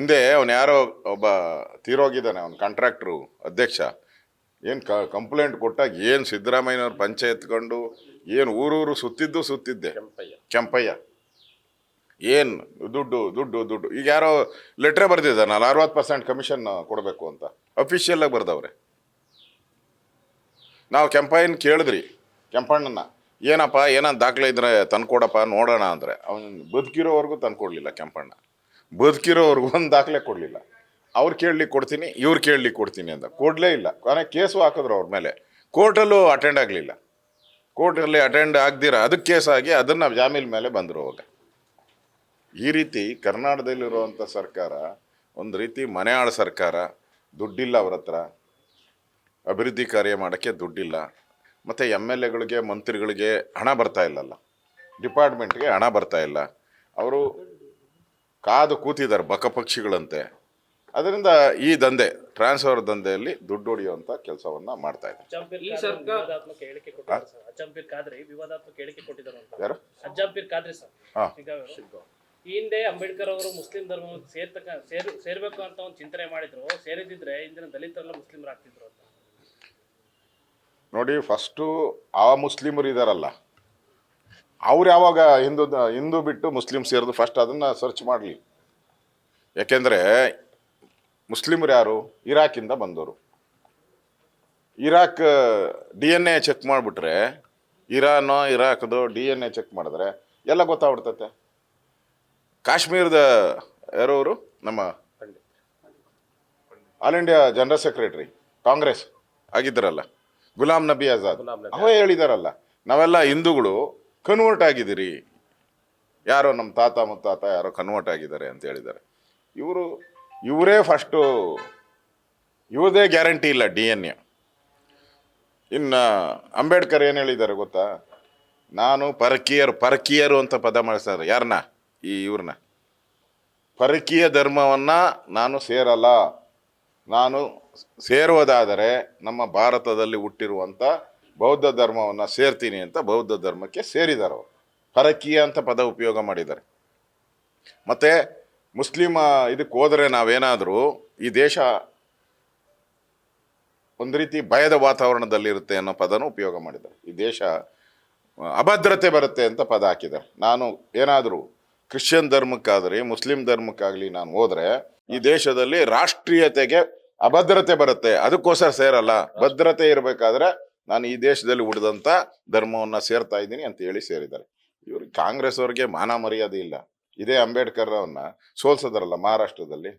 ಹಿಂದೆ ಅವನು ಯಾರೋ ಒಬ್ಬ ತೀರೋಗಿದ್ದಾನೆ ಅವ್ನು ಕಾಂಟ್ರಾಕ್ಟ್ರು ಅಧ್ಯಕ್ಷ. ಏನು ಕ ಕಂಪ್ಲೇಂಟ್ ಕೊಟ್ಟಾಗ ಏನು ಸಿದ್ದರಾಮಯ್ಯನವ್ರ ಪಂಚೆ ಎತ್ಕೊಂಡು ಏನು ಊರೂರು ಸುತ್ತಿದ್ದು ಸುತ್ತಿದ್ದೆ. ಕೆಂಪಯ್ಯ. ಕೆಂಪಯ್ಯ. ಏನು ದುಡ್ಡು ದುಡ್ಡು ದುಡ್ಡು. ಈಗ ಯಾರೋ ಲೆಟ್ರೇ ನಾನು ಅರವತ್ತು ಪರ್ಸೆಂಟ್ ಕಮಿಷನ್ ಕೊಡಬೇಕು ಅಂತ. ಅಫಿಷಿಯಲ್ಲಾಗಿ ಬರ್ದವ್ರೆ. ನಾವು ಕೆಂಪಯ್ಯನ ಕೇಳಿದ್ರಿ ಕೆಂಪಣ್ಣನ ಏನಪ್ಪ ಏನಂತ ದಾಖಲೆ ಇದ್ರೆ ತಂದ್ಕೊಡಪ್ಪ ನೋಡೋಣ ಅಂದರೆ. ಅವನು ಬದುಕಿರೋವರೆಗೂ ತಂದ್ಕೊಡ್ಲಿಲ್ಲ ಕೆಂಪಣ್ಣ. ಬದುಕಿರೋವರೆಗೂ ಒಂದು ದಾಖಲೆ ಕೊಡಲಿಲ್ಲ. ಅವ್ರು ಕೇಳಲಿಕ್ಕೆ ಕೊಡ್ತೀನಿ, ಇವ್ರು ಕೇಳಲಿಕ್ಕೆ ಕೊಡ್ತೀನಿ ಅಂತ. ಕೊಡಲೇ ಇಲ್ಲ. ಕೊನೆ ಕೇಸು ಹಾಕಿದ್ರು ಅವ್ರ ಮೇಲೆ. ಕೋರ್ಟಲ್ಲೂ ಅಟೆಂಡ್ ಆಗಲಿಲ್ಲ. ಕೋರ್ಟಲ್ಲಿ ಅಟೆಂಡ್ ಆಗದಿರ ಅದಕ್ಕೆ ಕೇಸ್ ಆಗಿ ಅದನ್ನು ಜಾಮೀನ್ ಮೇಲೆ ಬಂದರು ಅವಾಗ. ಈ ರೀತಿ ಕರ್ನಾಟಕದಲ್ಲಿರುವಂಥ ಸರ್ಕಾರ, ಒಂದು ರೀತಿ ಮನೆ ಆಳ ಸರ್ಕಾರ, ದುಡ್ಡಿಲ್ಲ ಅವ್ರ ಹತ್ರ. ಅಭಿವೃದ್ಧಿ ಕಾರ್ಯ ಮಾಡೋಕ್ಕೆ ದುಡ್ಡಿಲ್ಲ. ಮತ್ತು ಎಂ ಎಲ್ ಎಗಳಿಗೆ, ಮಂತ್ರಿಗಳಿಗೆ ಹಣ ಬರ್ತಾ ಇಲ್ಲಲ್ಲ. ಡಿಪಾರ್ಟ್ಮೆಂಟ್ಗೆ ಹಣ ಬರ್ತಾ ಇಲ್ಲ. ಅವರು ಕಾದು ಕೂತಿದ್ದಾರೆ ಬಕಪಕ್ಷಿಗಳಂತೆ ಅದರಿಂದ ಈ ದಂಧೆ ಟ್ರಾನ್ಸ್ಫರ್ ದಂಧೆಯಲ್ಲಿ ದುಡ್ಡು ಹೊಡೆಯುವಂತ ಕೆಲಸವನ್ನ ಮಾಡ್ತಾ ಇದ್ದಾರೆ ಈ ಸರ್ಕಾರ- ವಿವಾದಾತ್ಮಕ ಹೇಳಿಕೆ ಕೊಟ್ಟಿದ್ದಾರೆ ಸರ್. ಅಜ್ಜಂಪೀರ್ ಖಾದ್ರಿ ವಿವಾದಾತ್ಮಕ ಹೇಳಿಕೆ ಕೊಟ್ಟಿದ್ದಾರೆ ಅಂತ. ಯಾರು? ಅಜ್ಜಂಪೀರ್ ಖಾದ್ರಿ ಸರ್. ಹಾ. ಶಿಗ್ಗಾವಿ ಈ ಹಿಂದೆ ಅಂಬೇಡ್ಕರ್ ಅವರು ಮುಸ್ಲಿಂ ಧರ್ಮ ಸೇರ್ತಕ ಸೇರ್ ಸೇರ್ಬೇಕು ಅಂತ ಒಂದು ಚಿಂತನೆ ಮಾಡಿದ್ರು. ಸೇರಿದಿದ್ರೆ ಇಂದಿನ ದಲಿತರೆಲ್ಲ ಮುಸ್ಲಿಮರಾಗ್ತಿದ್ರು ಅಂತ. ನೋಡಿ ಫಸ್ಟು ಆ ಮುಸ್ಲಿಮರು ಇದಾರಲ್ಲ. ಅವ್ರು ಯಾವಾಗ ಹಿಂದೂ ಹಿಂದೂ ಬಿಟ್ಟು ಮುಸ್ಲಿಮ್ ಸೇರಿದು ಫಸ್ಟ್ ಅದನ್ನು ಸರ್ಚ್ ಮಾಡಲಿ. ಯಾಕೆಂದರೆ ಮುಸ್ಲಿಮ್ರು ಯಾರು? ಇರಾಕಿಂದ ಬಂದವರು. Iraq D N A check ಮಾಡಿಬಿಟ್ರೆ ಇರಾನೋ ಇರಾಕ್ದು ಡಿ ಎನ್ ಎ ಚೆಕ್ ಮಾಡಿದ್ರೆ ಎಲ್ಲ ಗೊತ್ತಾಗ್ಬಿಡ್ತತೆ. ಕಾಶ್ಮೀರದ ಯಾರೋರು ನಮ್ಮ all India general secretary Congress ಆಗಿದ್ದರಲ್ಲ. Ghulam Nabi Azad. ಅವೇ ಹೇಳಿದಾರಲ್ಲ. ನಾವೆಲ್ಲ ಹಿಂದೂಗಳು ಕನ್ವರ್ಟ್ ಆಗಿದ್ದೀರಿ. ಯಾರೋ ನಮ್ಮ ತಾತ ಮುತ್ತಾತ ಯಾರೋ ಕನ್ವರ್ಟ್ ಆಗಿದ್ದಾರೆ ಅಂತ ಹೇಳಿದ್ದಾರೆ. ಇವರು, ಇವರೇ ಫಸ್ಟು ಇವ್ರದೇ ಗ್ಯಾರಂಟಿ ಇಲ್ಲ ಡಿ ಎನ್ ಎ ಇನ್ನು ಅಂಬೇಡ್ಕರ್ ಏನು ಹೇಳಿದ್ದಾರೆ ಗೊತ್ತಾ? ನಾನು ಪರಕೀಯರು ಪರಕೀಯರು ಅಂತ ಪದ ಮಾಡಿಸ್ತಾರೆ. ಯಾರನ್ನ ಈ ಇವ್ರನ್ನ. ಪರಕೀಯ ಧರ್ಮವನ್ನು ನಾನು ಸೇರಲ್ಲ. ನಾನು ಸೇರುವುದಾದರೆ ನಮ್ಮ ಭಾರತದಲ್ಲಿ ಹುಟ್ಟಿರುವಂಥ ಬೌದ್ಧ ಧರ್ಮವನ್ನು ಸೇರ್ತೀನಿ ಅಂತ ಬೌದ್ಧ ಧರ್ಮಕ್ಕೆ ಸೇರಿದ್ದಾರೆ ಅವರು. ಪರಕೀಯ ಅಂತ ಪದ ಉಪಯೋಗ ಮಾಡಿದ್ದಾರೆ. ಮತ್ತು ಮುಸ್ಲಿಮ ಇದಕ್ಕೆ ಹೋದರೆ ನಾವೇನಾದರೂ ಈ ದೇಶ ಒಂದು ರೀತಿ ಭಯದ ವಾತಾವರಣದಲ್ಲಿರುತ್ತೆ ಅನ್ನೋ ಪದನೂ ಉಪಯೋಗ ಮಾಡಿದ್ದಾರೆ. ಈ ದೇಶ ಅಭದ್ರತೆ ಬರುತ್ತೆ ಅಂತ ಪದ ಹಾಕಿದ್ದಾರೆ. ನಾನು ಏನಾದರೂ ಕ್ರಿಶ್ಚಿಯನ್ ಧರ್ಮಕ್ಕಾಗಲಿ ಮುಸ್ಲಿಂ ಧರ್ಮಕ್ಕಾಗಲಿ ನಾನು ಹೋದರೆ ಈ ದೇಶದಲ್ಲಿ ರಾಷ್ಟ್ರೀಯತೆಗೆ ಅಭದ್ರತೆ ಬರುತ್ತೆ. ಅದಕ್ಕೋಸ್ಕರ ಸೇರಲ್ಲ. ಭದ್ರತೆ ಇರಬೇಕಾದ್ರೆ ನಾನು ಈ ದೇಶದಲ್ಲಿ ಉಳಿದಂಥ ಧರ್ಮವನ್ನು ಸೇರ್ತಾ ಇದ್ದೀನಿ ಅಂತ ಹೇಳಿ ಸೇರಿದ್ದಾರೆ. ಇವರು ಕಾಂಗ್ರೆಸ್ ಅವ್ರಿಗೆ ಮಾನ ಮರ್ಯಾದೆ ಇಲ್ಲ. ಇದೇ ಅಂಬೇಡ್ಕರ್ ಅವನ್ನ ಸೋಲ್ಸಿದ್ರಲ್ಲ ಮಹಾರಾಷ್ಟ್ರದಲ್ಲಿ.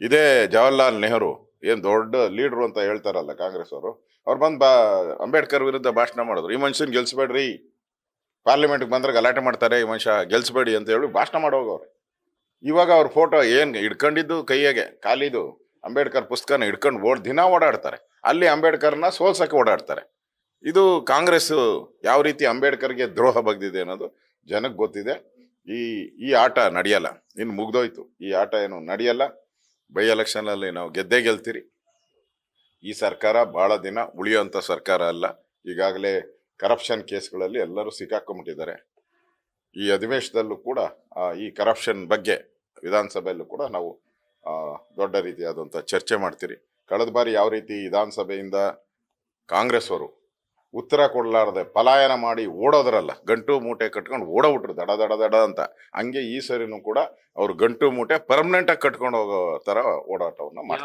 ಇದೇ ಜವಾಹರ್ಲಾಲ್ ನೆಹರು ಏನು ದೊಡ್ಡ ಲೀಡ್ರು ಅಂತ ಹೇಳ್ತಾರಲ್ಲ ಕಾಂಗ್ರೆಸ್ ಅವರು ಅವ್ರು ಬಂದು ಬಾ, ಅಂಬೇಡ್ಕರ್ ವಿರುದ್ಧ ಭಾಷಣ ಮಾಡಿದ್ರು. ಈ ಮನುಷ್ಯನ ಗೆಲ್ಸ್ಬೇಡ್ರಿ. ಪಾರ್ಲಿಮೆಂಟ್ಗೆ ಬಂದ್ರೆ ಗಲಾಟೆ ಮಾಡ್ತಾರೆ ಈ ಮನುಷ್ಯ, ಗೆಲ್ಸ್ಬೇಡಿ ಅಂತ ಹೇಳಿ ಭಾಷಣ ಮಾಡೋಗವ್ರೆ ಇವಾಗ ಅವ್ರ ಫೋಟೋ ಏನು ಹಿಡ್ಕೊಂಡಿದ್ದು ಕೈಯಾಗೆ ಖಾಲಿದು ಅಂಬೇಡ್ಕರ್ ಪುಸ್ತಕನ ಹಿಡ್ಕೊಂಡು ಓಡ್ ದಿನ ಓಡಾಡ್ತಾರೆ. ಅಲ್ಲಿ ಅಂಬೇಡ್ಕರ್ನ ಸೋಲ್ಸಕ್ಕೆ ಓಡಾಡ್ತಾರೆ. ಇದು ಕಾಂಗ್ರೆಸ್ ಯಾವ ರೀತಿ ಅಂಬೇಡ್ಕರ್ಗೆ ದ್ರೋಹ ಬಗ್ದಿದೆ ಅನ್ನೋದು ಜನಕ್ಕೆ ಗೊತ್ತಿದೆ. ಈ ಈ ಆಟ ನಡೆಯಲ್ಲ. ಇನ್ನು ಮುಗ್ದೋಯ್ತು. ಈ ಆಟ ಏನು ನಡೆಯಲ್ಲ. ಬೈ ಎಲೆಕ್ಷನಲ್ಲಿ ನಾವು ಗೆದ್ದೇ ಗೆಲ್ತೀರಿ. ಈ ಸರ್ಕಾರ ಭಾಳ ದಿನ ಉಳಿಯುವಂಥ ಸರ್ಕಾರ ಅಲ್ಲ. ಈಗಾಗಲೇ ಕರಪ್ಷನ್ ಕೇಸ್ಗಳಲ್ಲಿ ಎಲ್ಲರೂ ಸಿಕ್ಕಾಕೊಂಡ್ಬಿಟ್ಟಿದ್ದಾರೆ. ಈ ಅಧಿವೇಶನದಲ್ಲೂ ಕೂಡ ಈ ಕರಪ್ಷನ್ ಬಗ್ಗೆ ವಿಧಾನಸಭೆಯಲ್ಲೂ ಕೂಡ ನಾವು ದೊಡ್ಡ ರೀತಿಯಾದಂಥ ಚರ್ಚೆ ಮಾಡ್ತೀರಿ. ಕಳೆದ ಬಾರಿ ಯಾವ ರೀತಿ ವಿಧಾನಸಭೆಯಿಂದ ಕಾಂಗ್ರೆಸ್ ಅವರು ಉತ್ತರ ಕೊಡಲಾರದೆ ಪಲಾಯನ ಮಾಡಿ ಓಡೋದ್ರಲ್ಲ, ಗಂಟು ಮೂಟೆ ಕಟ್ಕೊಂಡು ಓಡೋಬಿಟ್ರು ದಡ ದಡ ದಡ ಅಂತ. ಹಂಗೆ ಈ ಸರಿನೂ ಕೂಡ ಅವರು ಗಂಟು ಮೂಟೆ ಪರ್ಮನೆಂಟಾಗಿ ಕಟ್ಕೊಂಡು ಹೋಗೋ ಥರ ಓಡಾಟವನ್ನು ಮಾಡ್ತಾರೆ